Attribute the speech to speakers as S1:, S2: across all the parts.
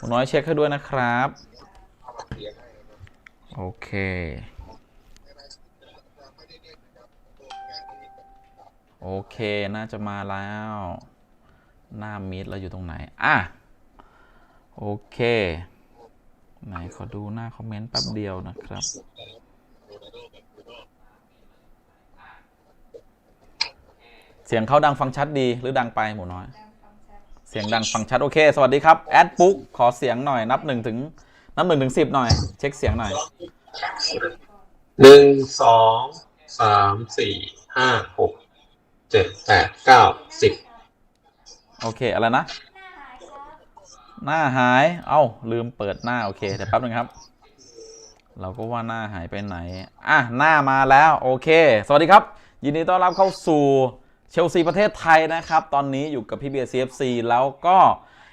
S1: หมูน้อยเช็คให้ด้วยนะครับ โอเค โอเค น่าจะมาแล้ว หน้ามิดเราอยู่ตรงไหน อะ โอเค ไหน ขอดูหน้าคอมเมนต์แป๊บเดียวนะครับเสียงเขาดังฟังชัดดีหรือดังไปหมูน้อย เสียงดังฟังชัดโอเค สวัสดีครับ แอดปุ๊ก ขอเสียงหน่อยนับหนึ่งถึง นับหนึ่งถึงสิบหน่อย เช็คเสียงหน่อย
S2: หนึ่งสองสามสี่ห้าหกเจ็ดแปดเก้าสิบ
S1: โอเค อะไรนะ หน้าหาย เอ้า ลืมเปิดหน้า โอเค เดี๋ยวแป๊บนึงครับ เราก็ว่าหน้าหายไปไหน อะ หน้ามาแล้ว โอเค สวัสดีครับ ยินดีต้อนรับเข้าสู่ เชลซีประเทศไทยนะครับ ตอนนี้อยู่กับพี่เบียร์ซีเอฟซีแล้วก็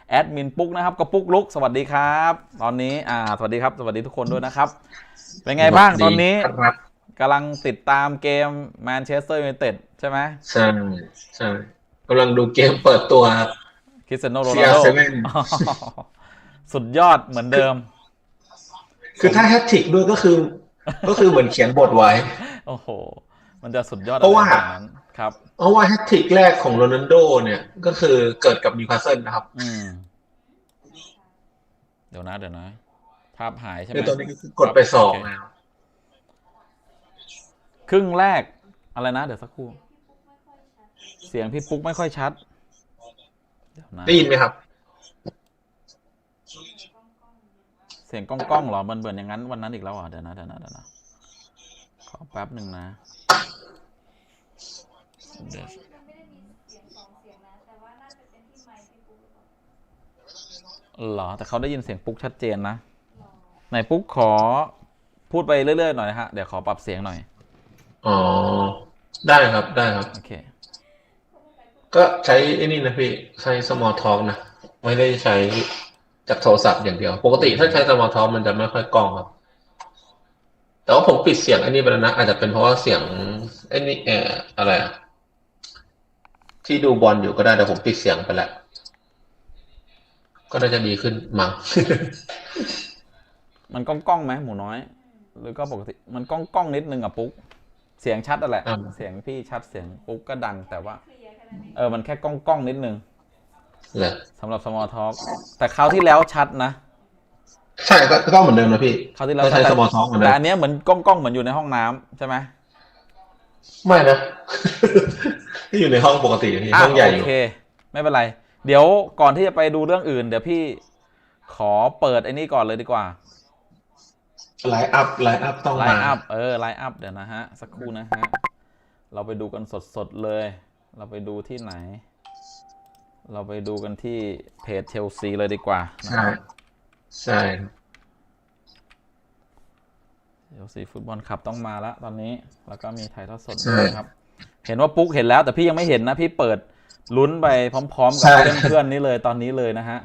S1: แอดมินปุ๊กนะครับกับปุ๊กลุกสวัสดีครับ ตอนนี้อ่าสวัสดีครับ สวัสดีทุกคนด้วยนะครับ เป็นไงบ้างตอนนี้
S2: ครับ
S1: กำลังติดตามเกมแมนเชสเตอร์ยูไนเต็ดใช่ไหม
S2: ใช่ใช่กำลังดูเกมเปิดตัวครับ
S1: คริสเตียโนโรนัลโด
S2: CR7
S1: สุดยอดเหมือนเดิม
S2: คือถ้าแฮตทริกด้วยก็คือ ก็คือเหมือนเขียนบทไว้
S1: โอ้โห มันจะสุดยอด
S2: เพราะว่า
S1: อไอย่งนั้น ครับ
S2: เพราะว่าแฮตทริกแรกของโรนัลโดเนี่ยก็คือเกิดกับนิวคาสเซิลนะครับ
S1: อืม เดี๋ยวนะ เดี๋ยวนะ ภาพหายใช่ไหม
S2: ในตอนนี้ก็คือกดไปสอง
S1: โเค
S2: แล้ว
S1: ครึ่งแรก อะไรนะ เดี๋ยวสักครู่ เสียงพี่ปุ๊กไม่ค่อยชัดเดี๋ยวนะ
S2: ได้ยินไหมครับ
S1: เสียงก้องก้องๆเหรอมันเบิร์นอย่างนั้นวันนั้นอีกแล้วเหรอะเดี๋ยวนะเดี๋ยวนะเดี๋ยวนะขอแป๊บหนึ่งนะ เดี๋ยว
S3: มันไม่ได้มีเสียงสองเสียงนะแต่ว่าน่าจะเป็นที่ไมค์ที่ปุ๊กหรือเปล่า
S1: เหรอ แต่เขาได้ยินเสียงปุ๊กชัดเจนนะ
S3: หรอ
S1: ไหนปุ๊กขอพูดไปเรื่อยๆหน่อยนะฮะ เดี๋ยวขอปรับเสียงหน่อย
S2: อ๋อ ได้ครับได้ครับ
S1: โอเค
S2: ก็ใช้ไอ้นี่นะพี่ ใช้ small talk นะ ไม่ได้ใช้จากโทรศัพท์อย่างเดียว ปกติถ้าใช้ small talk มันจะไม่ค่อยกล้องครับ แต่ว่าผมปิดเสียงไอ้นี่ไปแล้วนะ อาจจะเป็นเพราะว่าเสียงไอ้นี่เอ่ออะไรอะ ที่ดูบอลอยู่ก็ได้แต่ผมปิดเสียงไปแล้ว ก็น่าจะดีขึ้นมั้ง
S1: มันก้องก้องๆไหมหมูน้อย หรือก็ปกติ มันก้องก้องๆนิดนึงอะปุ๊ก เสียงชัดอะแหละ
S2: อ่า
S1: เสียงพี่ชัดเสียงปุ๊กก็ดังแต่ว่า
S3: เคลียร์แค่นั้นเอง
S1: เออ มันแค่ก้องก้องๆนิดนึง
S2: เหรอ
S1: สำหรับ small talk แต่คราวที่แล้วชัดนะ
S2: ใช่ก็ก็เหมือนเดิมนะพี่
S1: คราวที่แล้ว
S2: ก็ใช้
S1: ชัด
S2: small talk เหมือนเดิ
S1: แต่
S2: ม
S1: อันเนี้ยเหมือนก้องก้องๆเหมือนอยู่ในห้องน้ำใช่ไหม
S2: ไม่นะ ที่อยู่ในห้องปกติพี่
S1: อะ
S2: ห้องใหญ่อยู่
S1: โอเค ไม่เป็นไร เดี๋ยวก่อนที่จะไปดูเรื่องอื่น เดี๋ยวพี่ขอเปิดไอ้นี่ก่อนเลยดีกว่า
S2: ไลน์อัพไลน์อัพต้อง
S1: ไล
S2: มา
S1: น์อัพเออไลน์อัพเดี๋ยวนะฮะ สักครู่นะฮะ เราไปดูกันสดๆเลย เราไปดูที่ไหน เราไปดูกันที่เพจเชลซีเลยดีกว่านะ
S2: ใช่
S1: ครับ
S2: ใช่
S1: เชลซีฟุตบอลคับต้องมาแล้วตอนนี้ แล้วก็มีถ่ายทอดสด
S2: ใช่
S1: ด้วยครับ เห็นว่าปุ๊กเห็นแล้วแต่พี่ยังไม่เห็นนะ พี่เปิดลุ้นไปพร้อมๆกับ
S2: ใช่
S1: เพื่อนๆนี่เลยตอนนี้เลยนะฮะ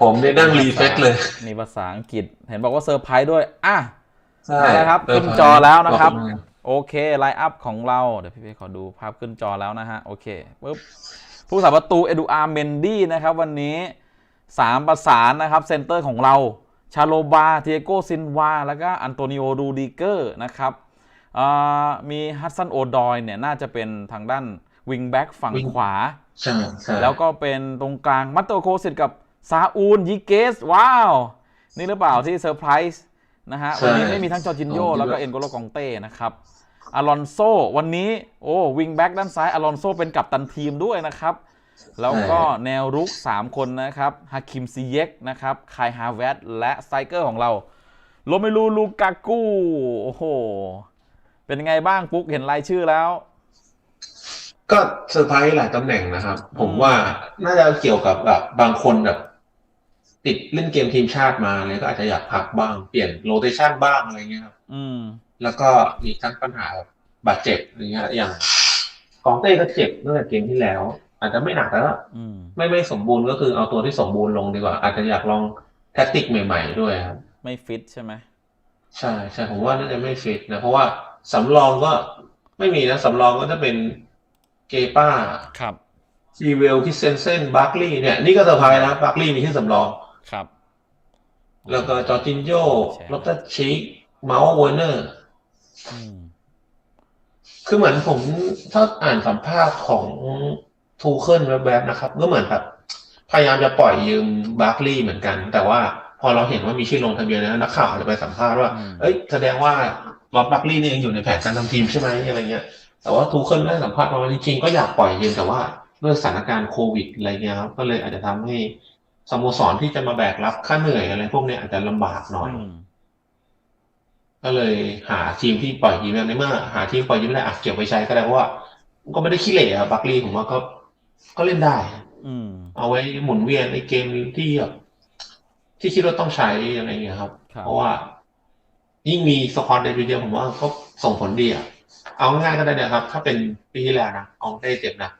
S2: ผมเนี่ยนั่งรีเฟกเลย
S1: มีภาษาอังกฤษ เห็นบอกว่าเซอร์ไพรส์ด้วย อะ
S2: ใช่
S1: มาแล้วครับ
S2: เปิด
S1: ขึ้นจอแล้วนะครับ
S2: บอกมา
S1: โอเคไลน์อัพของเรา เดี๋ยวพี่เป้ขอดูภาพขึ้นจอแล้วนะฮะ โอเคปุ๊บผู้สาประตูเอดูอาร์เมนดี้นะครับ วันนี้สามประสานนะครับเซนเตอร์ของเรา ชาโลบาเทโกซินวา แล้วก็อันโตนิโอดูดิเกอร์นะครับอ่ามีฮัตสันโอดอยเนี่ยน่าจะเป็นทางด้านวิงแบ็กฝั่ง
S2: Wing
S1: ขวา
S2: ใช่ใช่
S1: แล้วก็เป็นตรงกลางมัตโตโคสิตกับซาอูนยิเกส ว้าว นี่หรือเปล่าที่เซอร์ไพรส์นะฮะ วันนี้ไม่มีทั้งจอร์จินโยแล้วก็เอ็นโกโลกองเต้นะครับอลอนโซวันนี้ โอ้วิงแบ็กด้านซ้ายอลอนโซเป็นกัปตันทีมด้วยนะครับ แล้วก็แนวรุก 3 คนนะครับฮาคิมซีเยกนะครับคายฮาเวตและสไตรเกอร์ของเราโรเมลูลูกากูโอ้โห เป็นยังไงบ้างปุ๊กเห็นรายชื่อแล้ว
S2: ก็เซอร์ไพรส์หลายตำแหน่งนะครับผม
S1: อืม
S2: ว่าน่าจะเกี่ยวกับแบบบางคนแบบติดเล่นเกมทีมชาติมาเลยก็อาจจะอยากพักบ้างเปลี่ยนโรเตชันบ้างอะไรเงี้ยครับ
S1: อืม
S2: แล้วก็มีทั้งปัญหาแบบบาดเจ็บอะไรเงี้ยอย่างกองเต้ก็เจ็บตั้งแต่เกมที่แล้ว อาจจะไม่หนักแล้ว
S1: อืม
S2: ไม่ไม่สมบูรณ์ก็คือเอาตัวที่สมบูรณ์ลงดีกว่า อาจจะอยากลองแท็กติกใหม่ ๆ ด้วยครับ
S1: ไม่ฟิตใช่ไหม
S2: ใช่ใช่ผมว่าน่าจะไม่ฟิตนะ เพราะว่าสำรองก็ไม่มีนะสำรองก็จะเป็นเกป้า
S1: ครับ
S2: ซีเวลคิสเซนเซนบาร์กลีย์เนี่ย นี่ก็เซอร์ไพรส์นะบาร์กลีย์มีชื่อสำรอง
S1: ครับ
S2: แล้วก็จอร์จินโย
S1: แชร์
S2: ลอตเตอร์ชิกเมาส์วอร์เนอร์
S1: อืม
S2: คือเหมือนผมถ้าอ่านสัมภาษณ์ของ ทูเคิลแวบๆนะครับ ก็เหมือนแบบพยายามจะปล่อยยืมบาร์คลีย์เหมือนกัน แต่ว่าพอเราเห็นว่ามีชื่อลงทะเบียนแล้วนักข่าวจะไปสัมภาษณ์ว่า
S1: อืม
S2: เอ้ย แสดงว่าล็อตบาร์คลีย์เนี่ยยังอยู่ในแผนการทำทีมใช่ไหมอะไรเงี้ย แต่ว่าทูเคิลได้สัมภาษณ์มาว่าจริงๆก็อยากปล่อยยืมแต่ว่าด้วยสถานการณ์โควิดอะไรเงี้ยครับก็เลยอาจจะทำให้สโมสรที่จะมาแบกรับค่าเหนื่อยอะไรพวกเนี้ยอาจจะลำบากหน่อย
S1: อืม
S2: ก็เลยหาทีมที่ปล่อยยืมในเมื่อหาทีมปล่อยยืมไม่ได้อะเก็บไว้ใช้ก็ได้เพราะว่าก็ไม่ได้ขี้เหร่อะบัคลีผมว่าก็ ก็เล่นได้
S1: อืม
S2: เอาไว้หมุนเวียนในเกมที่แบบที่คิดว่าต้องใช้อะไรเงี้ยครับ
S1: ครับ
S2: เพราะว่า ยิ่งมีสควอตเดบิวเดียวผมว่าก็ส่งผลดีอะเอาง่ายๆก็ได้นะครับ ถ้าเป็นปีที่แล้วนะอองเต้เจ็บนะ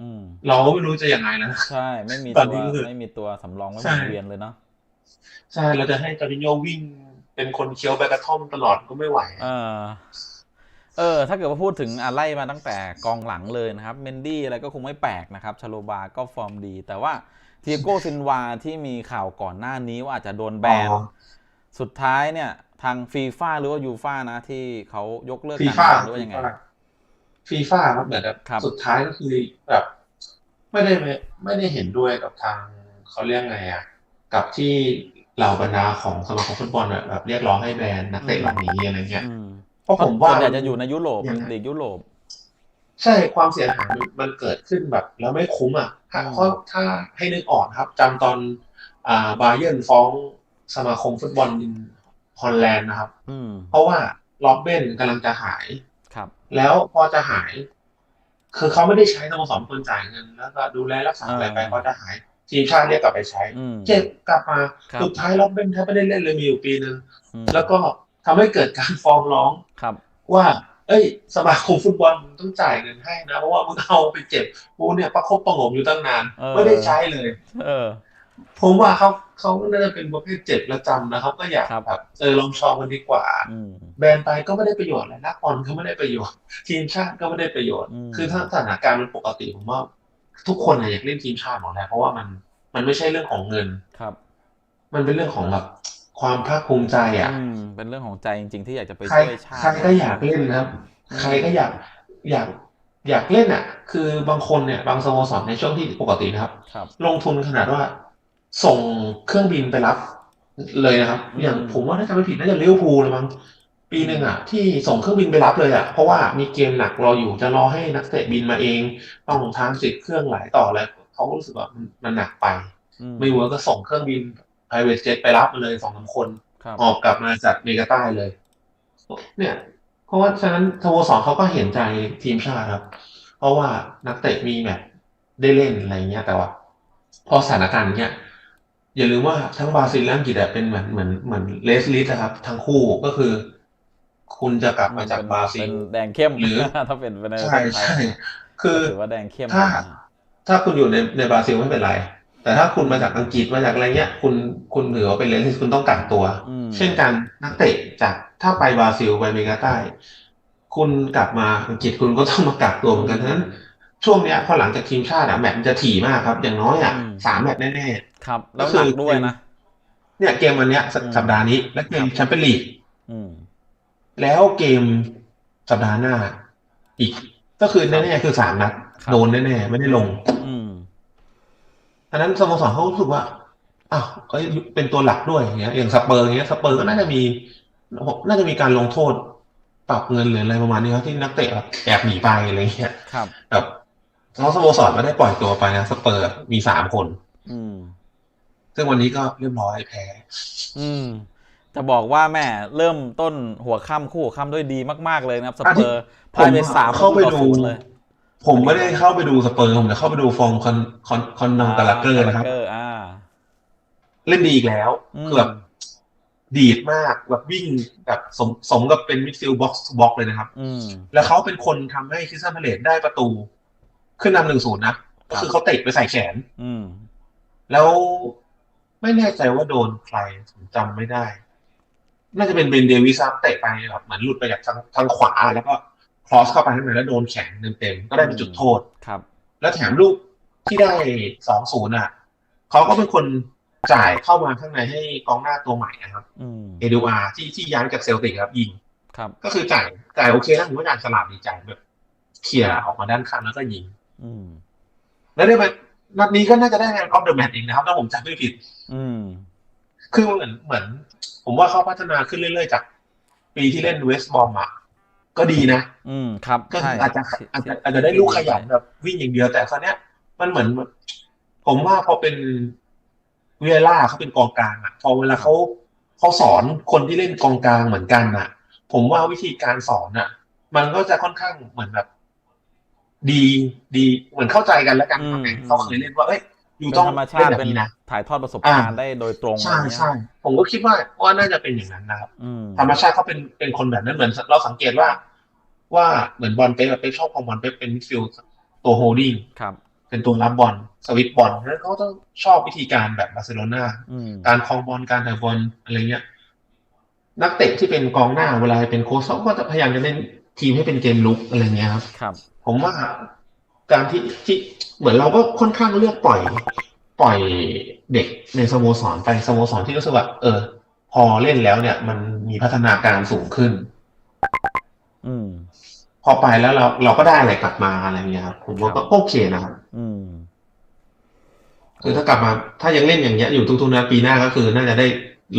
S1: อืม
S2: เราก็ไม่รู้จะยังไงนะ
S1: ใช่ ไม่มี
S2: ตอ
S1: ตั
S2: นนี้
S1: ว
S2: ก็คือ
S1: ไม่มีตัวสำรองไว้ห
S2: ใช่
S1: มุนเวียนเลยเนาะ
S2: ใช่เราจะให้จอร์จินโยวิ่งเป็นคนเคี้ยวใบกระท่อมตลอดก็ไม่ไหว
S1: เออ เออถ้าเกิดว่าพูดถึงอะไล่มาตั้งแต่กองหลังเลยนะครับเมนดี้อะไรก็คงไม่แปลกนะครับชาโลบาก็ฟอร์มดี แต่ว่าเทียโกซินวาที่มีข่าวก่อนหน้านี้ว่าอาจจะโดนแบน
S2: อ๋อ
S1: สุดท้ายเนี่ย ทางฟีฟ่าหรือว่ายูฟ่านะที่เขายกเลิก
S2: ฟี
S1: การ
S2: ฟ่า
S1: แข่งหรือว่ายังไง
S2: ฟีฟ่าครับเหมือนแบบ
S1: ครับ
S2: สุดท้ายก็คือแบบ ไม่ได้ไม่ไม่ได้เห็นด้วยกับทางเขาเรียกไงอะ กับที่เหล่าบรรดาของสมาคมฟุตบอลอะแบบเรียกร้องให้แบนนักเตะเหล่านี้อะไรเงี้ย
S1: อืม
S2: เพราะผมว่า
S1: ส่วนใหญ่จะอยู่ในยุโรป
S2: ยังไง
S1: ลีกยุโรป
S2: ใช่ความเสียหายมันมันเกิดขึ้นแบบ แล้วไม่คุ้มอะถ้า
S1: อืม
S2: เพราะถ้าให้นึกออกครับจำตอนอ่าบาเยิร์นฟ้องสมาคมฟุตบอลฮอลแลนด์นะครับ
S1: อืม
S2: เพราะว่าล็อบเบนกำลังจะหาย
S1: ครับ
S2: แล้วพอจะหาย คือเขาไม่ได้ใช้สโมสรคนจ่ายเงิน แล้วก็ดูแลรักษาอะไรไป
S1: อ่า
S2: พอจะหายทีมชาติเรียกกลับไปใช้
S1: อืม
S2: เจ็บกลับมา
S1: ครับ
S2: สุดท้ายล็อบเบนแทบไม่ได้เล่นเลยมีอยู่ปีหนึ่ง
S1: อืม
S2: แล้วก็ ทำให้เกิดการฟ้องร้อง
S1: ครับ
S2: ว่า เอ้ย สมาคมฟุตบอลมึงต้องจ่ายเงินให้นะ เพราะว่ามึงเอาไปเจ็บกูเนี่ยประคบประหงมอยู่ตั้งนาน
S1: เออ
S2: ไม่ได้ใช้เลย
S1: เออ
S2: ผมว่าเขาเขาน่าจะเป็นประเภทเจ็บแล้วจำนะเขาก็อยาก
S1: ครับ
S2: แบบเออลองชองกันดีกว่า
S1: อืม
S2: แบนไปก็ไม่ได้ประโยชน์อะไรนักบอลก็ไม่ได้ประโยชน์ ทีมชาติก็ไม่ได้ประโยชน์
S1: อืม
S2: คือถ้าสถานการณ์มันปกติผมว่าทุกคนน่ะอยากเล่นทีมชาติหมดแหละเพราะว่ามันมันไม่ใช่เรื่องของเงิน
S1: ครับ
S2: มันเป็นเรื่องของแบบ ความภาคภูมิใจอะ
S1: อืมเป็นเรื่องของใจจริง ๆ ที่อยากจะไป
S2: ใคร
S1: ช่วยชาติ
S2: ใครก็อยากเล่นนะครับ
S1: อืม
S2: ใครก็อยากอยากอยากเล่นอะ คือบางคนเนี่ย บางสโมสรในช่วงที่ปกตินะครับ
S1: ครับ
S2: ลงทุนขนาดว่า ส่งเครื่องบินไปรับ เลยนะครับ
S1: อืม
S2: อย่างผมว่าถ้าจำไม่ผิดน่าจะลิเวอร์พูลเลยมั้งปีหนึ่งอะ ที่ส่งเครื่องบินไปรับเลยอะ เพราะว่ามีเกมหนักรออยู่จะรอให้นักเตะบินมาเอง ต้องทางสิทธิ์เครื่องหลายต่อแล้วเขาก็รู้สึกว่ามันมันหนักไป
S1: อื
S2: ไม่เวิร์กก็ส่งเครื่องบิน private jet ไปรับมาเลยสองสามคน
S1: ครับ
S2: ออกกลับมาจากเมกาใต้เลย เนี่ย เพราะว่าฉะนั้นสโมสรเขาก็เห็นใจทีมชาติครับ เพราะว่านักเตะมีแมตช์ได้เล่นอะไรเงี้ยแต่ว่า พอสถานการณ์เนี้ยอย่าลืมว่าทั้งบราซิลและอังกฤษอะเป็นเหมือนเหมือนเหมือนเลสลิสนะครับ ทั้งคู่ก็คือ คุณจะกลับมาจากบราซิ
S1: เป็
S2: ล
S1: นแดงเข้ม
S2: หรือ
S1: ถ้าเป็นใน
S2: ใช่
S1: ประเทศไทย
S2: ใช่คือ
S1: ก็ถือว่าแดงเข้ม
S2: ถ้า
S1: นะ
S2: ถ้าคุณอยู่ในในบราซิลไม่เป็นไร แต่ถ้าคุณมาจากอังกฤษมาจากอะไรเงี้ย คุณคุณถือว่าเป็นเลสลิสคุณต้องกักตัว
S1: อืม
S2: เช่นกันนักเตะจากถ้าไปบราซิลไปอเมริกาใต้ คุณกลับมาอังกฤษคุณก็ต้องมากักตัวเหมือนกันฉะนั้น ช่วงเนี้ยพอหลังจากทีมชาติอะแมตช์มันจะถี่มากครับ อย่างน้อยอะสามแมตช์แน่
S1: ครับ แล้ว
S2: ก็คื
S1: ห
S2: อ
S1: นักด้วยนะ
S2: ๆเนี่ยเกมวันเนี้ยสัป
S1: อืม
S2: สัปดาห์นี้ และเกมแชมเปี้ยนลีก
S1: อืม
S2: แล้วเกมสัปดาห์หน้าอีก ก็คือแน่ๆคือสามนัด
S1: ครับ
S2: โดนแน่ๆไม่ได้ลง
S1: อืม
S2: อันนั้นสโมสรเขารู้สึกว่าอ้าวเอ้ยเป็นตัวหลักด้วยอย่างเงี้ยอย่างสเปอร์อย่างเงี้ยสเปอร์ก็น่าจะมีน่าจะมีการลงโทษปรับเงินหรืออะไรประมาณนี้ครับที่นักเตะแบบแอบหนีไปอะไรเงี้ย
S1: ครับ
S2: แบบเขาสโมสรไม่ได้ปล่อยตัวไปนะสเปอร์มีสามคน
S1: อืม
S2: ซึ่งวันนี้ก็เรียบร้อยแพ้
S1: อืมจะบอกว่าแม่เริ่มต้นหัวค่ำคู่หัวค่ำด้วยดีมาก ๆ เลยนะครับ สเปอร์พ่ายไปสาม
S2: เข้าไป
S1: ต่อ
S2: ดู
S1: ศูนย์เลย
S2: ผมไม่ได้เข้าไปดูสเปอร์ผมจะเข้าไปดูฟองคอนคอนคอนนองกาลาเกอร์นะครับ
S1: กาลาเกอร์อ่า
S2: เล่นดีอีกแล้ว
S1: อืม
S2: คือแบบดีดมากแบบวิ่งแบบสมสมกับเป็นมิดฟิลด์บ็อกซ์บ็อกเลยนะครับ
S1: อืม
S2: แล้วเขาเป็นคนทำให้คริสตันพาเลตได้ประตู ขึ้นนำหนึ่งศูนย์นะก็คือเขาเตะไปใส่แขน
S1: อืม
S2: แล้วไม่แน่ใจว่าโดนใครผมจำไม่ได้ น่าจะเป็นเบนเดวิซับเตะไปแบบเหมือนหลุดไปจากทางทางขวาแล้วก็ ครอสเข้าไปข้างในแล้วโดนแขนเต็มๆก็ได้เป็นจุดโทษ
S1: ครับ
S2: แล้วแถมลูกที่ได้สองศูนย์อะเขาก็เป็นคนจ่ายเข้ามาข้างในให้กองหน้าตัวใหม่นะครับ
S1: อืม
S2: เอดูอาที่ที่ย้ายจากเซลติกครับยิง
S1: ครับ
S2: ก็คือจ่ายจ่ายโอเคนะผมว่าจ่ายฉลาดดีจ่ายแบบเคลียร์ออกมาด้านข้างแล้วก็ยิง
S1: อืม
S2: แล้วได้ไปนัดนี้ก็น่าจะได้แมนออฟเดอะแมตช์เองนะครับถ้าผมจำไม่ผิด
S1: อืม
S2: คือเหมือนเหมือน ผมว่าเขาพัฒนาขึ้นเรื่อยๆจาก ปีที่เล่นเวสต์บอมอะ ก็ดีนะ
S1: อืมครับ
S2: ก็
S1: ใช่
S2: คืออาจจะอาจจะอาจจะได้ลูกขยันแบบวิ่งอย่างเดียวแต่คราวเนี้ย มันเหมือน ผมว่าพอเป็นเวล่าเขาเป็นกองกลางอะพอเวลาเขาเขาสอนคนที่เล่นกองกลางเหมือนกันอะผมว่าวิธีการสอนอะมันก็จะค่อนข้างเหมือนแบบ ดีดีเหมือนเข้าใจกันแล้วกัน
S1: อืม
S2: เขาเคยเล่นว่าเอ้ย อยู่
S1: เป็น
S2: ต้อง
S1: ธรรมชา
S2: เล่น
S1: ติ
S2: แบบ
S1: เป็น
S2: นี้นะ
S1: ถ่ายทอดประสบการณ์
S2: อ่า
S1: ได้โดยตรง
S2: ใช่
S1: อะไรเงี้ย
S2: ใช่ผมก็คิดว่าว่าน่าจะเป็นอย่างนั้นนะครับ
S1: อืม
S2: ธรรมชาติเขาเป็นเป็นคนแบบนั้นเหมือนเราสังเกตว่า ว่าเหมือนบอลเป๊ปอะเป๊ปชอบพอบอลเป๊ปเป็นมิดฟิลด์ตัวโฮลดิ้ง
S1: ครับ
S2: เป็นตัวรับบอลสวิตช์บอลแล้วเขาต้องชอบวิธีการแบบบาร์เซโลนา
S1: อืม
S2: การคลองบอลการถ่ายบอลอะไรเงี้ยนักเตะที่เป็นกองหน้าเวลาเป็นโค้ชเขาก็จะพยายามจะเล่นทีมให้เป็นเกมลุกอะไรเงี้ยครับ
S1: ครับ
S2: ผมว่า การที่ที่เหมือนเราก็ค่อนข้างเลือกปล่อย ปล่อยเด็กในสโมสรไปสโมสรที่รู้สึกว่าเออ พอเล่นแล้วเนี่ย มันมีพัฒนาการสูงขึ้น
S1: อืม
S2: พอไปแล้วเราเราก็ได้อะไรกลับมาอะไรเงี้ยครับผมว่าก็โอเคนะครับ
S1: อืม
S2: คือถ้ากลับมา ถ้ายังเล่นอย่างเงี้ยอยู่ทุกๆนัดปีหน้าก็คือ น่าจะได้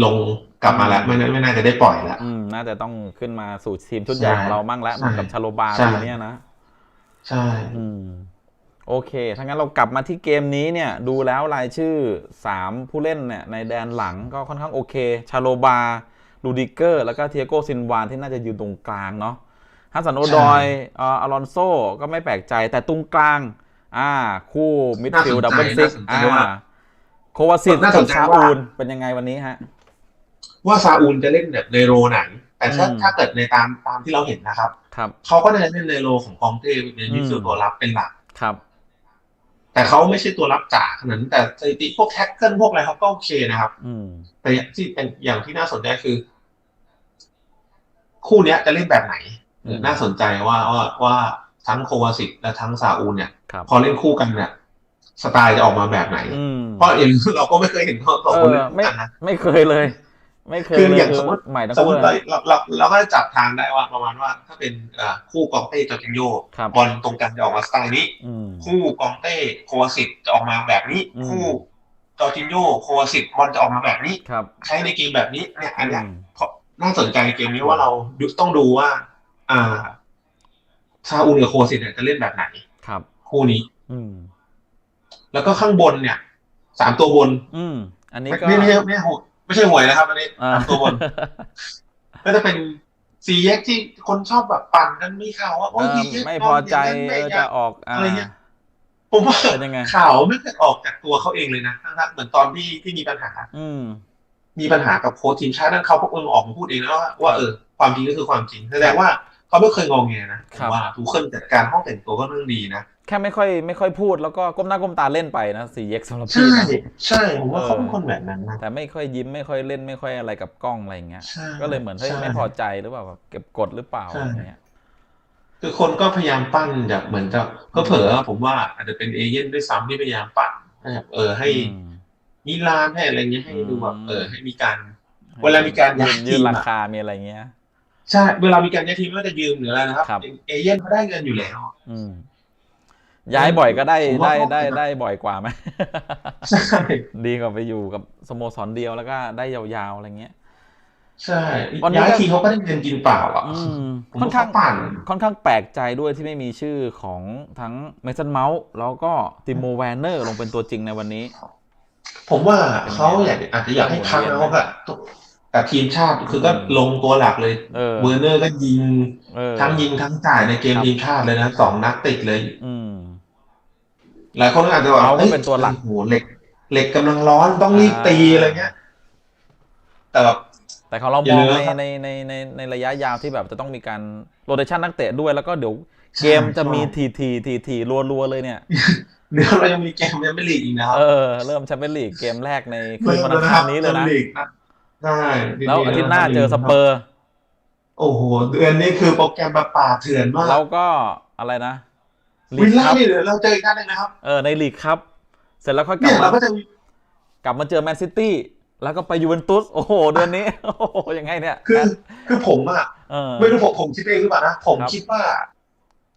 S2: ลงกลับมาแล้วไม่น่าไม่น่าจะได้ปล่อยแล้ว
S1: อืมน่าจะต้องขึ้นมาสู่ทีมชุดใหญ่ของเรามั่งแล้ว
S2: ใช่
S1: เหมือนกับชาโลบา
S2: ใช่
S1: อะไรเนี้ยนะ
S2: ใช่
S1: อืมโอเค ถ้างั้นเรากลับมาที่เกมนี้เนี่ย ดูแล้วรายชื่อ 3 ผู้เล่นเนี่ยในแดนหลังก็ค่อนข้างโอเค ชาโลบาลูดิเกอร์ แล้วก็เทียโกซินวานที่น่าจะยืนตรงกลางเนาะฮัสสันโอดอยเอ่ออลอนโซก็ไม่แปลกใจแต่ตรงกลาง อ่า คู่มิดฟิลด์ดับเบิลซิกอ่าโควาซิตกับซาอูลเป็นยังไงวันนี้ฮะ
S2: ว่าซาอูลจะเล่นแบบในโรไหน แต่ถ้า
S1: อืม
S2: ถ้าเกิดในตามตามที่เราเห็นนะครับ
S1: ครับ
S2: เขาก็จะเล่นในโรของกองเต้ในมิดฟิลด์ตัวรับเป็นหลัก
S1: ครับ
S2: แต่เขาไม่ใช่ตัวรับจ๋าขนาดนั้นแต่สถิติพวกแท็กเกิลพวกอะไรเขาก็โอเคนะครับ
S1: อืม
S2: แต่อย่างที่เป็นอย่างที่น่าสนใจคือ คู่เนี้ยจะเล่นแบบไหน
S1: อืม
S2: น่าสนใจว่าว่าว่าทั้งโควาสิตและทั้งซาอูลเนี่ย
S1: ครับ
S2: พอเล่นคู่กันเนี่ยสไตล์จะออกมาแบบไหน
S1: อืม
S2: เพราะอย่างเราก็ไม่เคยเห็นเขาสอง
S1: เอ
S2: คน
S1: อ
S2: เล่นคู่
S1: ไม่
S2: กันนะ
S1: ไม่เคยเลย ไม่เคย
S2: คือ
S1: เลย
S2: อย่าง
S1: คือ
S2: สมมติ
S1: ใหม่ทั้ง
S2: สมม
S1: คู่
S2: ติ
S1: เลย
S2: เราเราเราก็จะจับทางได้ว่าประมาณว่า ถ้าเป็นเอ่อคู่กองเต้จอร์จินโย
S1: ครับ
S2: บอลตรงกันจะออกมาสไตล์นี้
S1: อืม
S2: คู่กองเต้โควาสิตจะออกมาแบบนี้
S1: อืม
S2: คู่จอร์จินโยโควาสิตบอลจะออกมาแบบนี้
S1: ครับ
S2: ใช้ในเกมแบบนี้เนี่ยอันเนี้ย
S1: อืม
S2: เพราะน่าสนใจเกมนี้ว่าเราดูต้องดูว่า อ่าซาอูลกับโควาสิตเนี่ยจะเล่นแบบไหน
S1: ครับ
S2: คู่นี้
S1: อืม
S2: แล้วก็ข้างบนเนี่ยสามตัวบน
S1: อืม อันนี้
S2: ไม่
S1: ก็
S2: ไม่ไม่ใช่ไม่ใช่หวย ไม่ใช่หวยนะครับ อันนี้
S1: อ่า
S2: สามตัวบน ก็จะเป็นซีแยกที่คนชอบแบบปั่นกันมีข่าวว่า
S1: เอ
S2: โอ้ย
S1: อ
S2: ซีแยก
S1: ไม่พอใจ
S2: บลย่างนั้น
S1: เอ
S2: ไม่
S1: อ
S2: อยา
S1: จะ
S2: ก
S1: ออกอ่า
S2: อะไรเงี้ย ผมว่า
S1: เป็นยังไง
S2: ข่าวไม่เคยออกจากตัวเขาเองเลยนะทั้งๆเหมือนตอนที่ที่มีปัญหา
S1: อืม
S2: มีปัญหากับโค้ชทีมชาตินั่นเขาพวกเออออกมาพูดเองนะว่าว่าเออความจริงก็คือความจริงแสดงว่า เขาไม่เคยงองแงนะผ
S1: ครั
S2: ม
S1: บ
S2: ว่าทุกคนจัดการห้องแต่งตัวก็เรื่องดีนะ
S1: แค่ไม่ค่อยไม่ค่อยพูดแล้วก็ก้มหน้าก้มตาเล่นไปนะสี่เย็กสำหรับ
S2: ใช่
S1: พี่นะ
S2: ใช่ผมว่า
S1: เออ
S2: เขาเป็นคนแบบนั้นนะ
S1: แต่ไม่ค่อยยิ้มไม่ค่อยเล่นไม่ค่อยอะไรกับกล้องอะไรอย่างเงี้ย
S2: ใช่
S1: ก็เลยเหมือนเฮ้ย
S2: ใช่
S1: ไม่พอใจหรือเปล่าแบบเก็บกดหรือเปล่า
S2: ใช่
S1: อะไรเงี้ย
S2: คือคนก็พยายามปั้นแบบเหมือนจะก็เผลอๆผมว่าอาจจะเป็นเอเย่นด้วยซ้ำที่พยายามปั่นนะครับเออให้
S1: อืม
S2: มิลานให้อะไรเงี้ยให้ดูแบบ
S1: อืม
S2: เออให้มีการ เวลามีการย้าย
S1: ยืน
S2: ทีมอะ
S1: ราคามีอะไรเงี้ย
S2: ใช่เวลามีการย้ายทีมไม่ว่าจะยืมหรืออะไรนะครับ
S1: ครับ
S2: เอเย่นเขาได้เงินอยู่แล้ว
S1: อืมย้ายบ่อยก็ได้
S2: ผมว่า
S1: ได้
S2: เขา
S1: ได้ได้บ่อยกว่าไหม
S2: ใช่
S1: ดีกว่าไปอยู่กับสโมสรเดียวแล้วก็ได้ยาวๆอะไรเงี้ย
S2: ใช่
S1: วันนี้
S2: ย้าย
S1: ก็
S2: ทีเขาก็ได้เงินกินเปล่าอะ
S1: อืม
S2: ผม
S1: ค่อนข้าง
S2: ว่าเขาปั่น
S1: ค่อนข้างแปลกใจด้วยที่ไม่มีชื่อของทั้งเมสันเมาส์แล้วก็ติโมแวนเนอร์ลงเป็นตัวจริงในวันนี้
S2: ผมว่าเขาอยากอาจจะอยากให้พักเขากับ กับทีมชาติคือก็ลงตัวหลักเลย
S1: เออ
S2: เบอร์เนอร์ก็ยิง
S1: เออ
S2: ทั้งยิงทั้งจ่ายในเกม
S1: ครับ
S2: ทีมชาติเลยนะสองนัดติดเลย
S1: อืม
S2: หลายคนก็อาจจะบอก
S1: เขาก็
S2: อ้ย
S1: เป็นตัวหลัก
S2: โอ้โหเหล็ก เหล็กกำลังร้อนต้องรีบตี
S1: อ่า
S2: อะไรเงี้ยแต่แบบ
S1: แต่ของเรา
S2: อย่าม
S1: อง
S2: ลืม
S1: ใน
S2: นะครับ
S1: ในในในในระยะยาวที่แบบจะต้องมีการโรเตชันนักเตะด้วยแล้วก็เดี๋ยว
S2: ใช่
S1: เกมจะมี
S2: ใช่
S1: ทีทีทีทีรัวรัวๆเลยเนี่ย
S2: เดี๋ยวเรายังมีเกมยังไม่ลีกอีกนะครับ
S1: เออเริ่มแชมเปี้ยนลีกเกมแรกในคืนวันอังคารนี้เลยนะ
S2: ลีกนะ ใช่
S1: แล้วอาทิตย์หน้าเจอสเปอร์
S2: โอ้โห เดือนนี้คือโปรแกรมประป่าเถื่อนมาก
S1: แล้วก็อะไรนะลี
S2: วิ
S1: ก
S2: ลล่า
S1: ครับ
S2: นี่เดี๋ยวเราเจออีกนัดหนึงนะครับ
S1: เออในลีกครับ เสร็จแล้วค่อยกลั
S2: เนี่
S1: บ
S2: ย
S1: มา
S2: เราก็จะมี
S1: กลับมาเจอแมนซิตี้แล้วก็ไปยูเวนตุสโอ้โห เดือนนี้ โอ้โหยังไงเนี่ย
S2: คือ
S1: แมน
S2: คือผมอะ
S1: เออ
S2: ไม่รู้ผมผมคิดเองหรือเปล่านะ ผม
S1: ครับ
S2: คิดว่า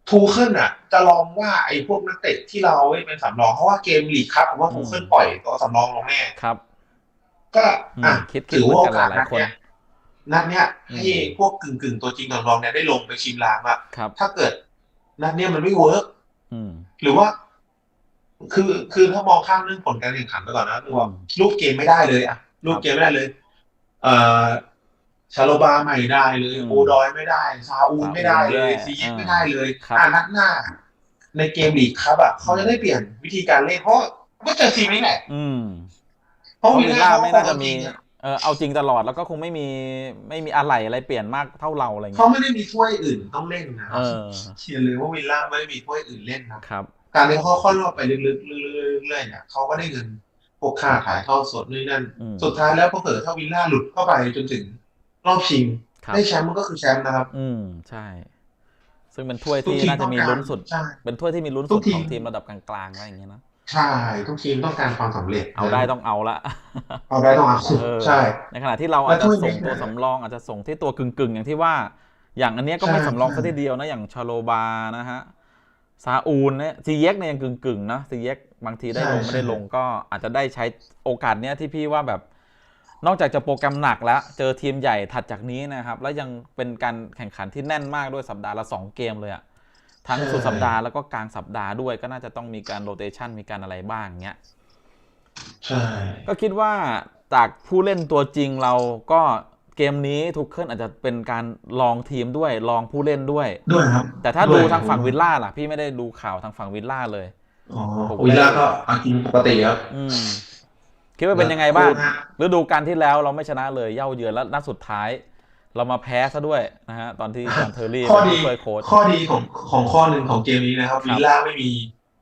S2: ทูเคิลอะจะลองว่าไอ้พวกนักเตะที่เราเอาไว้เป็นสำรองเพราะว่าเกมลีกครับผมว่าทูเคิลปล่อยตัวสำรองลงแน่
S1: ครับ
S2: ก็
S1: อืม
S2: อะ
S1: คิดคิด
S2: ถือว่า
S1: เหมื
S2: โอ
S1: อนกัน
S2: กาส
S1: หลาย
S2: นัด
S1: ๆคน
S2: เนี้ยนัดเนี้ย
S1: อืม
S2: ให้พวกกึ่งกึ่งๆตัวจริงตัวสำรองเนี่ยได้ลงไปชิมลางว่า
S1: ครับ
S2: ถ้าเกิดนัดเนี้ยมันไม่เวิร์ก
S1: อืม
S2: หรือว่า คือคือถ้ามองข้ามเรื่องผลการแข่งขันไปก่อนนะคือว่า
S1: อืม
S2: รูปเกมไม่ได้เลยอะรูปเกมไม่ได้เลย เอ่อชาโลบาไม่ได้เลย
S1: อืม
S2: โอดอยไม่ได้ ซาอูนไม่ได้เลย
S1: ซาอูน
S2: ซียิ
S1: อ่า
S2: ไม่ได้เลย
S1: ครับ
S2: อ่านัดหน้า ในเกมลีกครับอะเขาจะได้เปลี่ยนวิธีการเล่นเพราะก็เจอทีมนี้แหละ
S1: อืม
S2: เพราะ
S1: เพราะ
S2: วิ
S1: วิ
S2: ล
S1: ล
S2: ล่า
S1: ล่า
S2: เขา
S1: ไม่น่าจะมี
S2: จริงอะ
S1: เออเอาจริงตลอดแล้วก็คงไม่มีไม่มีอะไรอะไรเปลี่ยนมากเท่าเราอะไร
S2: เขา
S1: เงี้ย
S2: ไม่ได้มีถ้วยอื่นต้องเล่นนะค
S1: เอ
S2: รับ
S1: อ
S2: เชียร์เลยว่าวิลล่าไม่ได้มีถ้วยอื่นเล่นนะ
S1: ครับ
S2: การที่เขาเข้ารอบไปลึกๆเรื่อยๆเนี่ยเขาก็ได้เงินพวกค่าถ่ายทอดสดนี่นั่น
S1: อืม
S2: สุดท้ายแล้วพอเกิดถ้าวิลล่าหลุดเข้าไปจนถึงรอบชิง
S1: ครับ
S2: ได้แชมป์มันก็คือแชมป์นะครับ
S1: อืมใช่ ซึ่งเป็นถ้วย
S2: ทุก
S1: ที่
S2: ทีม
S1: น่าจะมี
S2: ต้องการ
S1: ลุ้นสุด
S2: ใช่
S1: เป็นถ้วยที่มีลุ้น
S2: ทุ
S1: สุด
S2: กทีม
S1: ของทีมระดับกลางๆอะไรอย่างเงี้ยนะ
S2: ใช่ทุกทีมต้องการความสำเร็จ
S1: เอาได้ต้องเอาละ
S2: เอาได้ต้องเอา
S1: เออ
S2: ใช่
S1: ในขณะที่เราอาจจะ
S2: แล้วถ้วย
S1: ส่ง
S2: นี้
S1: ตัวสำรองอาจจะส่งที่ตัวกึ่งๆ อย่างที่ว่า อย่างอันเนี้ยก็ไม่
S2: ใช่
S1: สำรอง
S2: ใช่
S1: ซะทีเดียวนะอย่างชาโลบานะฮะซาอูนเนี่ยซีเย็กเนี่ยยังกึ่งๆนะซีเย็กบางทีได้ลงไม่ได้ลงก็อาจจะได้ใช้โอกาสเนี้ยที่พี่ว่าแบบ นอกจากจะโปรแกรมหนักแล้ว เจอทีมใหญ่ถัดจากนี้นะครับ แล้วยังเป็นการแข่งขันที่แน่นมากด้วยสัปดาห์ละสองเกมเลยอะ ทั้งสุดสัปดาห์แล้วก็กลางสัปดาห์ด้วยก็น่าจะต้องมีการโรเตชันมีการอะไรบ้างเงี้ย
S2: ใช่
S1: ก็คิดว่าจากผู้เล่นตัวจริงเราก็เกมนี้ทุกเคิลอาจจะเป็นการลองทีมด้วยลองผู้เล่นด้วย
S2: ด้วยครับ
S1: แต่ถ้า
S2: ด้
S1: ดู
S2: วย
S1: ทางฝั่งวิลล่าล่ะ พี่ไม่ได้ดูข่าวทางฝั่งวิลล่าเลย
S2: อ๋อวิลล่าก็เอาจริงปกติครับ
S1: อืมคิดว่าเป็นยังไงบ้าง
S2: นะ
S1: ฤดูกาลที่แล้วเราไม่ชนะเลยเย่าเยือนแล้วนัดสุดท้าย เรามาแพ้ซะด้วยนะฮะตอนที่จอห์นเทอร์รี่
S2: ข้อดี
S1: ช่วยโค้ช
S2: ข้อดีของของข้อหนึ่งของเกมนี้นะครับ
S1: ครับ
S2: วิลล่าไม่มี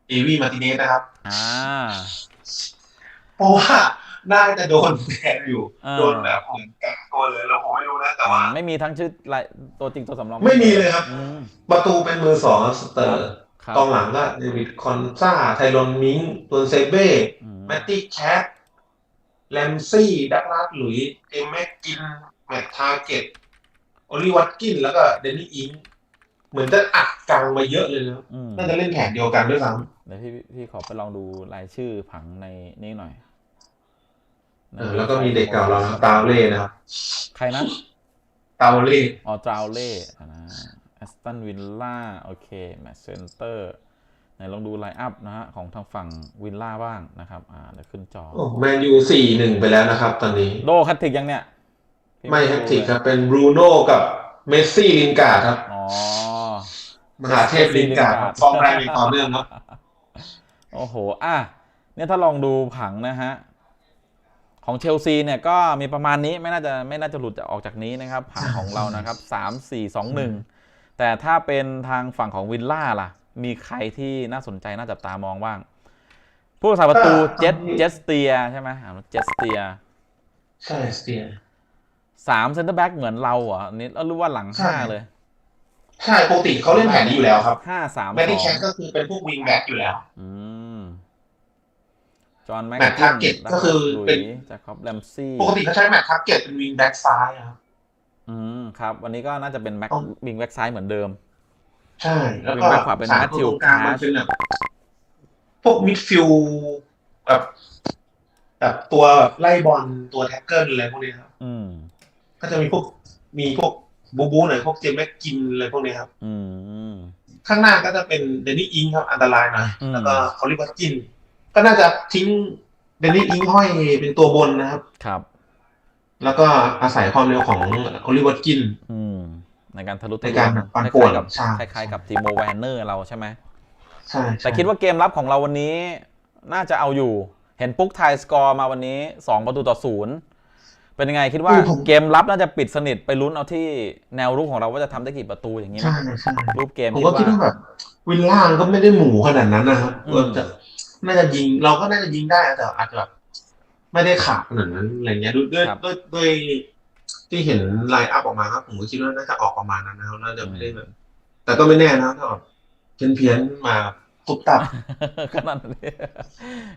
S2: เอวี่มาร์ติเนสนะครับ
S1: อ่า
S2: เพราะว่าน่าจะโดนแบนอยู่
S1: เออ
S2: โดนแบบเหมือนกักตัวเลยเราผมไม่รู้นะแต่ว่า
S1: ไม่มีทั้งชื่อรายตัวจริงตัวสำรอง
S2: ไม่มีเลยครับ
S1: อืม
S2: ประตูเป็นมือสองสเตอร์
S1: ครับ
S2: กองหลังก็เดวิดคอนซ่า ไทรอนมิงตัวเซเบ้
S1: อืม
S2: แมตตี้แคทแลมซี่ ดักลาสหลุยส์เอมแม็กกิน แมตทาร์เก็ต โอลิวัตกินแล้วก็เดนนี่อิงเหมือนจะอัดกลางมาเยอะเลยนะ
S1: อืม
S2: น่าจะเล่นแผนเดียวกันด้วยซ้
S1: เดี๋ยวพี่พี่ขอไปลองดูรายชื่อผังในนี้หน่อยำ
S2: เออ แล้วก็มีเด็กเก่าเรานะตาวเล่นะครับ
S1: ใครนะ
S2: ตาวเล่
S1: ออจาวเล่นะแอสตันวิลล่าโอเค แมตเซนเตอร์ไหนลองดูไลน์อัพนะฮะ ของทางฝั่งวิลล่าบ้างนะครับ อ่าเดี๋ยวขึ้นจอ
S2: โอ้แมนยูสี่หนึ่งไปแล้วนะครับ ตอนนี้
S1: โดแฮตติกยังเนี่ยพี่
S2: ไม่แฮตทริก
S1: ดู
S2: ครับ เป็นบรูโน่กับเมสซี่ลินการ์ดครับ
S1: อ๋อ
S2: มหาเทพลินการ์ดครับฟอร์มแรงอย่างต่อเนื่องครับ
S1: โอ้โห อะ เนี่ยถ้าลองดูผังนะฮะ ของเชลซีเนี่ยก็มีประมาณนี้ไม่น่าจะไม่น่าจะหลุดออกจากนี้นะครับ ผังของเรานะครับสามสี่สองหนึ่งแต่ถ้าเป็นทางฝั่งของวิลล่าล่ะ มีใครที่น่าสนใจน่าจับตามองบ้างผู้รักษาประตู
S2: ก็
S1: เจส
S2: ตอนนี้
S1: เจสเตียใช่ไหมอ่าเจสเตีย
S2: ใช่สเตีย
S1: สามเซนเตอร์แบ็กเหมือนเราเหรออันนี้เรารู้ว่าหลัง
S2: ใช่
S1: ห้าเลย
S2: ใช่ปกติเขาเล่นแผนนี้อยู่แล้วครับ
S1: ห้าสาม
S2: แมต
S1: ส
S2: ตี้
S1: อ
S2: แค
S1: ง
S2: ทก็คือเป็นพวกวิงแบ็กอยู่แล้ว
S1: อืมจอห์นแม็ก
S2: แมตต์ทาร์เก็ตก็คือเป็น
S1: จาคอบแลมซี่
S2: ปกติเขาใช้แมตทาร์เก็ตเป็นวิงแบ็กซ้ายอะครับ
S1: อืมครับ วันนี้ก็น่าจะเป็นแม็ก
S2: ต้อง
S1: วิงแบ็กซ้ายเหมือนเดิม
S2: ใช่ แล้ว
S1: วิ
S2: ก็
S1: งแบ็คขวาเป็น
S2: สาม
S1: แมทธิว
S2: ตัวตรงกลาง
S1: คาร์
S2: มัน
S1: ช
S2: เป็นแบบพวกมิดฟิลด์แบบแบบตัวแบบไล่บอลตัวแท็กเกิลอะไรพวกนี้ครับ
S1: อืม
S2: ก็จะมีพวกมีพวกบูบูหน่อยพวกเจมส์แม็กกินอะไรพวกนี้ครับ
S1: อืม
S2: ข้างหน้าก็จะเป็นเดนนี่อิงครับอันตรายหน่อย
S1: อืม
S2: แล้วก็เขาเรียกว่าจิน ก็น่าจะทิ้งเดนนี่อิงห้อยเป็นตัวบนนะครับ
S1: ครับ
S2: แล้วก็อาศัยความเร็วของโอลิเวอร์กิน
S1: อืมในการทะลุ
S2: ในการ
S1: ทะลวง
S2: ปั่น
S1: ค
S2: ป่วน
S1: ล้ายๆกับ
S2: ใช่
S1: คล้ายๆกับทีโมแวนเนอร์เราใช่ไหม
S2: ใช่ใช่
S1: แต่คิดว่าเกมรับของเราวันนี้ น่าจะเอาอยู่ เห็นปุ๊กไทยสกอร์มาวันนี้สองประตูต่อศูนย์ เป็นยังไงคิดว่าเกมรับน่าจะปิดสนิทไปลุ้นเอาที่แนวรุกของเราว่าจะทำได้กี่ประตูอย่างนี้ไหม
S2: ใช่ใช่
S1: รูปเกม
S2: ผมก็คิดว่าแบบวิลล่าก็ไม่ได้หมูขนาดนั้นนะครับ
S1: อืม
S2: เออจะน่าจะยิงเราก็น่าจะยิงได้แต่อาจจะแบบไม่ได้ขาดขนาดนั้นอะไรเงี้ยด้วยด้วยด้วยด้วยที่เห็นไลน์อัพออกมาครับผมก็คิดว่าน่าจะออกประมาณนั้นนะครับน่าจะไม่ได้แบบแต่ก็ไม่แน่นะถ้าแบบเพี้ยนเพี้ยนๆมา ตุบตับ
S1: ขนาดนี้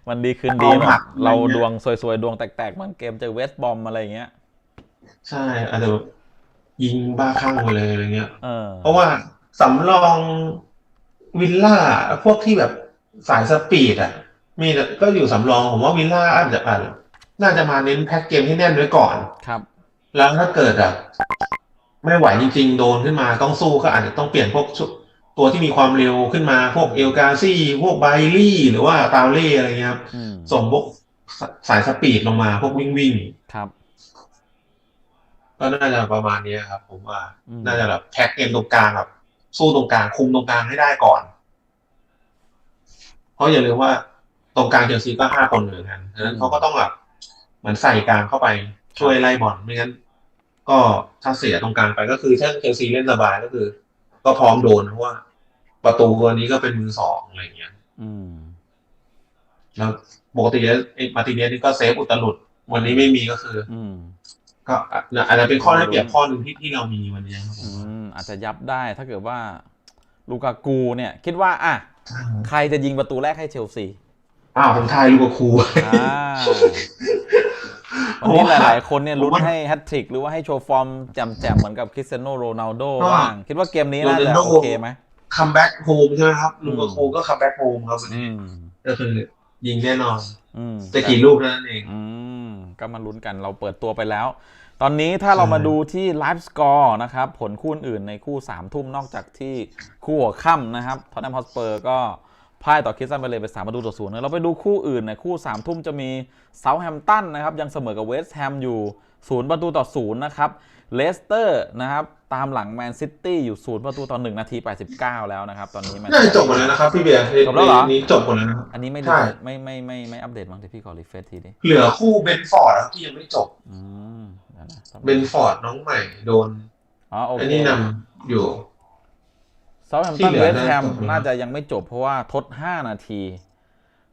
S1: มันดีคืนดี
S2: เอา
S1: แบ
S2: หั
S1: บ
S2: ก
S1: เรา
S2: อะไรเงี้ย
S1: ดวงสวยๆ ดวงแตกๆ มันเกมเจอเวสต์บอมอะไรอย่างเงี้ย
S2: ใช่อาจจะแบบยิงบ้าคลั่งไปเลยอะไรเงี้ย
S1: เออ
S2: เพราะว่าสำรองวิลล่าพวกที่แบบสายสปีดอะ มีแต่ก็อยู่สำรองผมว่าวิลล่าอาจจะอาจจะน่าจะมาเน้นแพ็กเกมที่แน่นไว้ก่อน
S1: ครับ
S2: แล้วถ้าเกิดแบบไม่ไหวจริง ๆ โดนขึ้นมาต้องสู้ก็อาจจะต้องเปลี่ยนพวกชุด ตัวที่มีความเร็วขึ้นมาพวกเอลกาซี่ พวกไบลี่ หรือว่าตาวเล่อะไรเงี้ยครับ
S1: อืม
S2: ส่งพวกสสายสปีดลงมา พวกวิ่งวิ่ง
S1: ครับ
S2: ๆก็น่าจะประมาณนี้ครับ ผมว่า
S1: อืม
S2: น่าจะแบบแพ็กเกมตรงกลางแบบสู้ตรงกลางคุมตรงกลางให้ได้ก่อน เพราะอย่าลืมว่าตรงกลางเชลซีก็ห้าคนเหมือนกันฉะนั้นเขาก็ต้องแบบเหมือนใส่กลางเข้าไปช่วยไล่บอลไม่งั้น ก็ถ้าเสียตรงกลางไปก็คือถ้าเชลซีเล่นสบายก็คือ ก็พร้อมโดนเพราะว่า ประตูอันนี้ก็เป็นมือสองอะไรอย่างเงี้ย
S1: อืม
S2: แล้วปกติแล้วไอ้มาร์ติเนสนี่ก็เซฟอุตลุด วันนี้ไม่มีก็คือ
S1: อืม
S2: ก็อาจจะเป็นข้อได้เปรียบข้อหนึ่งที่ที่เรามีวันนี้ครับผ
S1: อื
S2: ม
S1: มอาจจะยับได้ถ้าเกิดว่า ลูกากูเนี่ย คิดว่า อะ ใครจะยิงประตูแรกให้เชลซี
S2: อ้าวผมทายลูกกับครู
S1: อ่า วันนี้หลาย ๆ คนเนี่ยลุ้นให้แฮตทริกหรือว่าให้โชว์ฟอร์มแจ่มๆเหมือนกับคริสเตียโนโรนัลโด
S2: ก็
S1: บ้างคิดว่าเกมนี้น่าจะ
S2: Ronaldo
S1: โอเคไหม
S2: คัมแบ็กโฮมใช่ไหมครับลูกกับ
S1: อืม
S2: ครูก็คัมแบ็กโฮมครับวัน
S1: อื
S2: นี้
S1: ม
S2: ก็คือยิงแน่นอน
S1: อืม
S2: จะกี่ลูกเท่านั้นเอง
S1: อืมก็มาลุ้นกันเราเปิดตัวไปแล้ว ตอนนี้ถ้าเรามาดูที่ไลฟ์สกอร์นะครับ ผลคู่อื่นในคู่3ามทุ่มนอกจากที่คู่หัวค่ำนะครับทอตแนมฮอสเปอร์ก็ พ่ายต่อคิสตันไปเลยไป3ประตูต่อศูนย์นะเราไปดูคู่อื่นในคู่3ามทุ่มจะมีเซาท์แฮมป์ตันนะครับยังเสมอกับเวสต์แฮมอยู่0ประตูต่อศูนย์นะครับเลสเตอร์นะครับตามหลังแมนซิตี้อยู่0ประตูต่อ1นาที89แล้วนะครับ ตอนนี้ Man
S2: น่าจะจบหมดแล้วนะครับพี่เบียร์
S1: จบแล้วเหรอ
S2: นี้จบหมดแล้วนะครับ
S1: อันนี้ไม่
S2: ใช่
S1: ได้ไม่ไม่ไม่ไม่อัปเดตบ้างเดี๋ยวพี่ขอรีเฟรชทีดิ
S2: เหลือคู่เบนฟอร์ดครับที่ยังไม่จบ
S1: อืมเดี๋ยวนะ
S2: เบนฟอร์ดน้องใหม่โดน
S1: อ๋อโอ
S2: อัน
S1: เค
S2: นี้นำอยู่
S1: เซาท์แฮมป์
S2: ที่
S1: ตัน
S2: เหลือ
S1: เวสต์แฮม
S2: น่าจะจบแล้ว
S1: น่าจะยังไม่จบเพราะว่าทด 5 นาที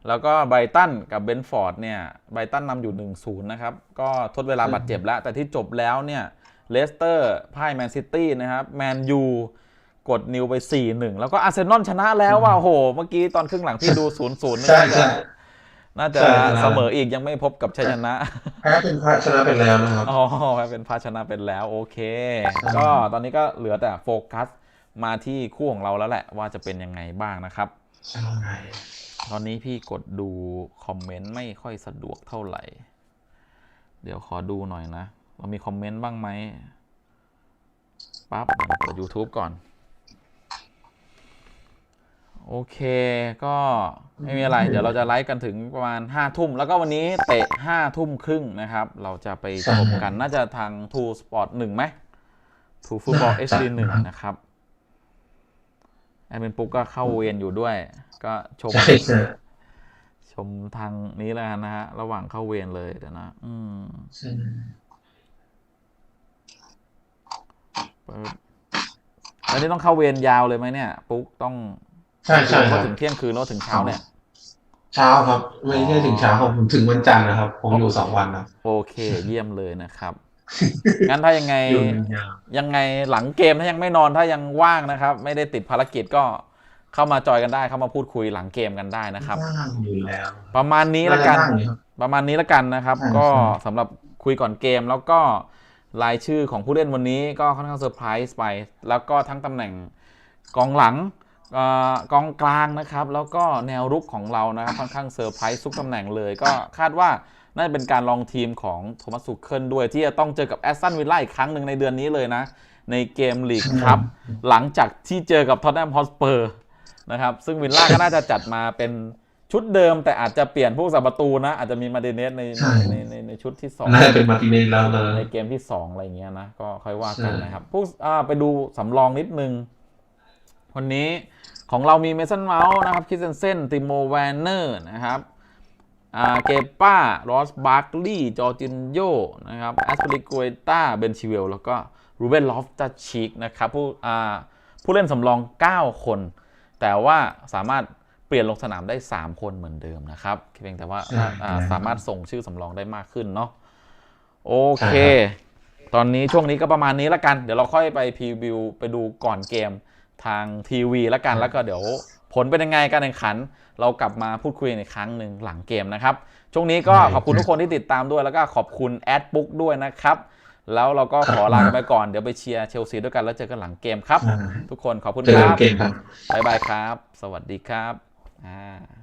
S1: แล้วก็ไบรตันกับเบนฟอร์ดเนี่ยไบรตันนำอยู่ 1-0 นะครับ ก็ทดเวลาบาดเจ็บแล้ว แต่ที่จบแล้วเนี่ยเลสเตอร์พ่ายแมนซิตี้นะครับแมนยูกดนิวไป 4-1 แล้วก็อาร์เซนอลชนะแล้วว่าโห เมื่อกี้ตอนครึ่งหลังพี่ดู 0-0น่า
S2: ใช่
S1: จะ
S2: ใช่
S1: น่าจะ
S2: ใช่ชนะ
S1: เสมออีกยังไม่พบกับชัยชนะ
S2: แพ้เป็นพระชนะเป็นแล้วนะครับ
S1: อ๋อเป็นภาชนะเป็นแล้วโอเค ก็ตอนนี้ก็เหลือแต่โฟกัส มาที่คู่ของเราแล้วแหละว่าจะเป็นยังไงบ้างนะครับ
S2: ใช่
S1: ตอนนี้พี่กดดูคอมเมนต์ไม่ค่อยสะดวกเท่าไหร่ เดี๋ยวขอดูหน่อยนะ เรามีคอมเมนต์บ้างไหมปั๊บเดี๋ยวเปิด YouTube ก่อน โอเค ก็ไม่มีอะไร เดี๋ยวเราจะไลฟ์กันถึงประมาณ5้าทุ่ม แล้วก็วันนี้เตะ5้าทุ่มครึ่งนะครับ เราจะไปชมกันน่าจะทาง True Sport 1ไหม True Football HD 1นะครับ แอดมินปุ๊กก็เข้าเวรอยู่ด้วย ก็ชม
S2: ใช่ใช่
S1: ชมทางนี้แล้วกันนะฮะ ระหว่างเข้าเวรเลยเดี๋ยวนะ อืม
S2: ใช่
S1: เปิดแล้วนี่ต้องเข้าเวรยาวเลยไหมเนี่ย ปุ๊กต้อง
S2: ใช่ใช่ค
S1: ก็
S2: รับ
S1: ถึงเที่ยงคืนแล้วถึงเช้าเนี่ย
S2: เช้าครับ ไม่ใช่ถึงเช้าครับผมถึงวันจันทร์นะครับ ผมอยู่สองวันนะ
S1: โอเค เยี่ยมเลยนะครับ งั้นถ้ายังไง
S2: อยู่ยาว
S1: ยังไงหลังเกมถ้ายังไม่นอนถ้ายังว่างนะครับ ไม่ได้ติดภารกิจก็เข้ามาจอยกันได้ เข้ามาพูดคุยหลังเกมกันได้นะครับ
S2: ว่างอยู่แล้ว
S1: ประมาณนี้ละกันา
S2: จะงอยู่ครับ
S1: ประมาณนี้ละกันนะครับ
S2: ใช่
S1: ก็
S2: ใช่
S1: สำหรับคุยก่อนเกมแล้วก็รายชื่อของผู้เล่นวันนี้ก็ค่อนข้างเซอร์ไพรส์ไป แล้วก็ทั้งตำแหน่งกองหลังเอ่อกองกลางนะครับ แล้วก็แนวรุกของเรานะครับค่อนข้างเซอร์ไพรส์ทุกตำแหน่งเลย ก็คาดว่า น่าจะเป็นการลองทีมของโทมัสสุเคิลด้วยที่จะต้องเจอกับแอสตันวิลล่าอีกครั้งหนึ่งในเดือนนี้เลยนะ ในเกมลีกครับ หลังจากที่เจอกับท็อตแนมฮอสเปอร์นะครับ ซึ่งวิลล่าก็น่าจะจัดมาเป็นชุดเดิมแต่อาจจะเปลี่ยนพวกสับประตูนะ อาจจะมีมาเดเนสใน
S2: ใช่
S1: ในในในชุดที่สอง
S2: น่าจะเป็นมาร์ติเนสแล้วนะ
S1: ในเกมที่2อะไรเงี้ยนะ ก็ค่อยว่ากัน
S2: ใช่
S1: นะครับผู้อ่าไปดูสำรองนิดนึงวันนี้ของเรามีเมสันเมาส์นะครับคิสเซนเซนติโมแวนเนอร์นะครับอ่า เกป้ารอสบาร์กลีย์จอร์จินโยนะครับแอสเปริโกเอต้าเบนชิเวลแล้วก็รูเบนลอฟตัชชิกนะครับผู้อ่าผู้เล่นสำรอง 9 คน แต่ว่าสามารถเปลี่ยนลงสนามได้ 3 คนเหมือนเดิมนะครับเพียงแต่ว่า
S2: ใช่
S1: อ่า
S2: ครับ
S1: สามารถส่งชื่อสำรองได้มากขึ้นเนาะโอเค
S2: ใช่ครับ
S1: ตอนนี้ช่วงนี้ก็ประมาณนี้แล้วกัน เดี๋ยวเราค่อยไปพรีวิวไปดูก่อนเกมทางทีวีแล้วกันแล้วก็เดี๋ยวผ ลเป็นยังไงการแข่งขัน เรากลับมาพูดคุยในครั้งหนึ่งหลังเกมนะครับ ช่วงนี้ก็
S4: ได้
S1: ขอบคุณทุกคนที่ติดตามด้วยแล้วก็ขอบคุณแอดบุ๊กด้วยนะครับ แล้วเราก็ขอลากันไปก่อนเดี๋ยวไปเชียร์เชลซีด้วยกันแล้วเจอกันหลังเกมครับ
S4: อ่า
S1: ทุกคนขอบคุณ
S4: เจอ
S1: ค
S4: กัน
S1: รับ
S4: เกมครับ
S1: บ๊ายบายครับ สวัสดีครับอ่า